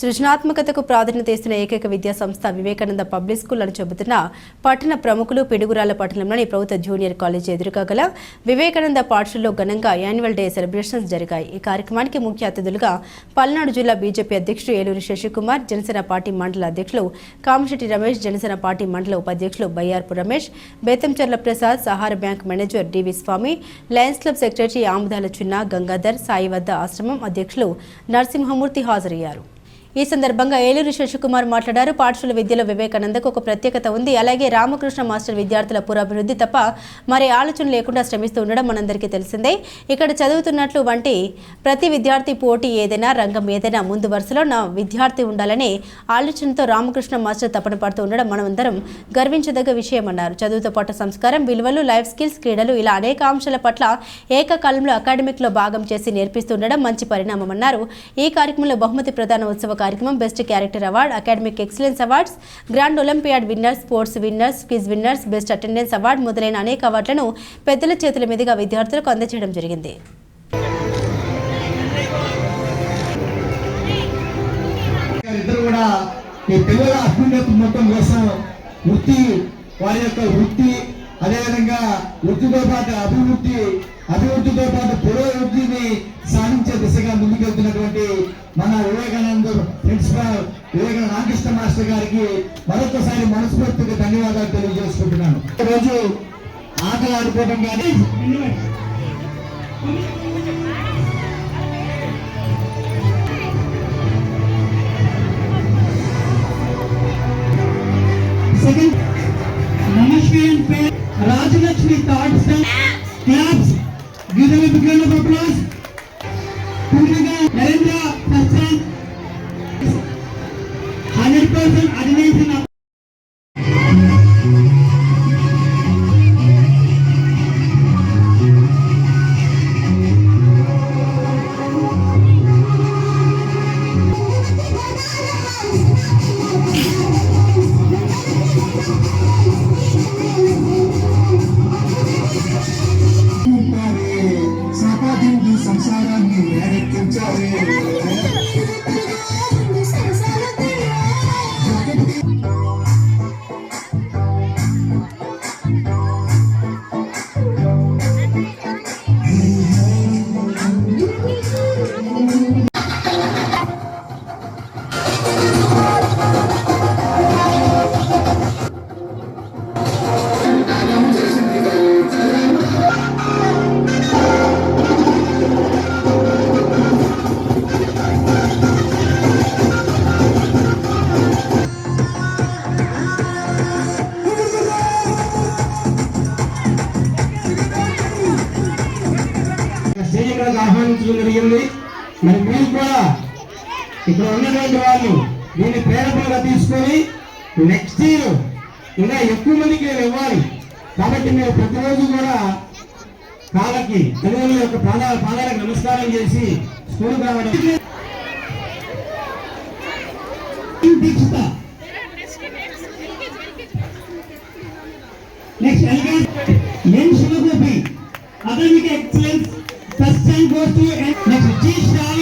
సృజనాత్మకతకు ప్రాధాన్యత ఇస్తున్న ఏకైక విద్యా సంస్థ వివేకానంద పబ్లిక్ స్కూల్ అని చెబుతున్న పట్టణ ప్రముఖులు పిడుగురాల పట్టణంలోని ప్రభుత్వ జూనియర్ కాలేజ్ ఎదురుగా గల వివేకానంద పాఠశాలలో ఘనంగా యాన్యువల్ డే సెలబ్రేషన్స్ జరిగాయి. ఈ కార్యక్రమానికి ముఖ్య అతిథులుగా పల్నాడు జిల్లా బీజేపీ అధ్యక్షుడు ఏలూరు శశికుమార్ జనసేన పార్టీ మండల అధ్యక్షులు కామిశెట్టి రమేష్ జనసేన పార్టీ మండల ఉపాధ్యక్షులు Bayyarpu Ramesh Bethamcherla Prasad Sahara bank manager D V Swamy lions club secretary Amudala Chinna Gangadhar Sai వద్ద ఆశ్రమం అధ్యక్షులు నరసింహమూర్తి హాజరయ్యారు. ఈ సందర్భంగా ఏలూరు శశికుమార్ మాట్లాడారు. పాఠశాల విద్యలో వివేకానందకు ఒక ప్రత్యేకత ఉంది. అలాగే రామకృష్ణ మాస్టర్ విద్యార్థుల పురాభివృద్ధి తప్ప మరి ఆలోచన లేకుండా శ్రమిస్తూ ఉండడం మనందరికీ తెలిసిందే. ఇక్కడ చదువుతున్నట్లు వంటి ప్రతి విద్యార్థి పోటీ ఏదైనా రంగం ఏదైనా ముందు వరుసలో నా విద్యార్థి ఉండాలనే ఆలోచనతో రామకృష్ణ మాస్టర్ తపన పడుతూ ఉండడం మనమందరం గర్వించదగ్గ విషయమన్నారు. చదువుతో పాటు సంస్కారం విలువలు లైఫ్ స్కిల్స్ క్రీడలు ఇలా అనేక అంశాల పట్ల ఏకకాలంలో అకాడమిక్లో భాగం చేసి నేర్పిస్తుండడం మంచి పరిణామమన్నారు. ఈ కార్యక్రమంలో బహుమతి ప్రధాన ఉత్సవ కార్యక్రమం best character award academic excellence awards grand olympiad winners sports winners quiz winners best attendance award మొదలైన అనేక అవార్డులను పెద్దల చేతుల మీదుగా విద్యార్థులకు అందజేయడం జరిగింది. ఇద్దరు కూడా ఈ పిల్లల అభ్యున్నతి కోసం వృత్తి వారి యొక్క వృత్తి అదేవిధంగా వృత్తితో పాటు అభివృద్ధి అభివృద్ధితో పాటు పురోభివృద్ధిని సాధించే దిశగా ముందుకెళ్తున్నటువంటి మన వివేకానంద ప్రిన్సిపాల్ రామకృష్ణ మాస్టర్ గారికి మరొకసారి మనస్ఫూర్తిగా ధన్యవాదాలు తెలియజేసుకుంటున్నాను ఈరోజు ఆటలు ఆడుకోవడం కానీ Second, Namaste and pay Rajalakshmi thoughts and claps. Give సంసారాన్ని నిర్వహించడం జరిగింది. మరి మీరు కూడా ఇక్కడ ఉన్నటువంటి వాళ్ళు దీన్ని ప్రేరణగా తీసుకొని నెక్స్ట్ ఇయర్ ఇంకా ఎక్కువ మందికి నేను ఇవ్వాలి. కాబట్టి మీరు ప్రతిరోజు కూడా కాళ్ళకి తెలుగు యొక్క ప్రాణాల ప్రాణాలకు నమస్కారం చేసి స్కూల్ రావడం Dikshitha. Next elegant N Shivagopi academic excellence. time go to and next G Sally.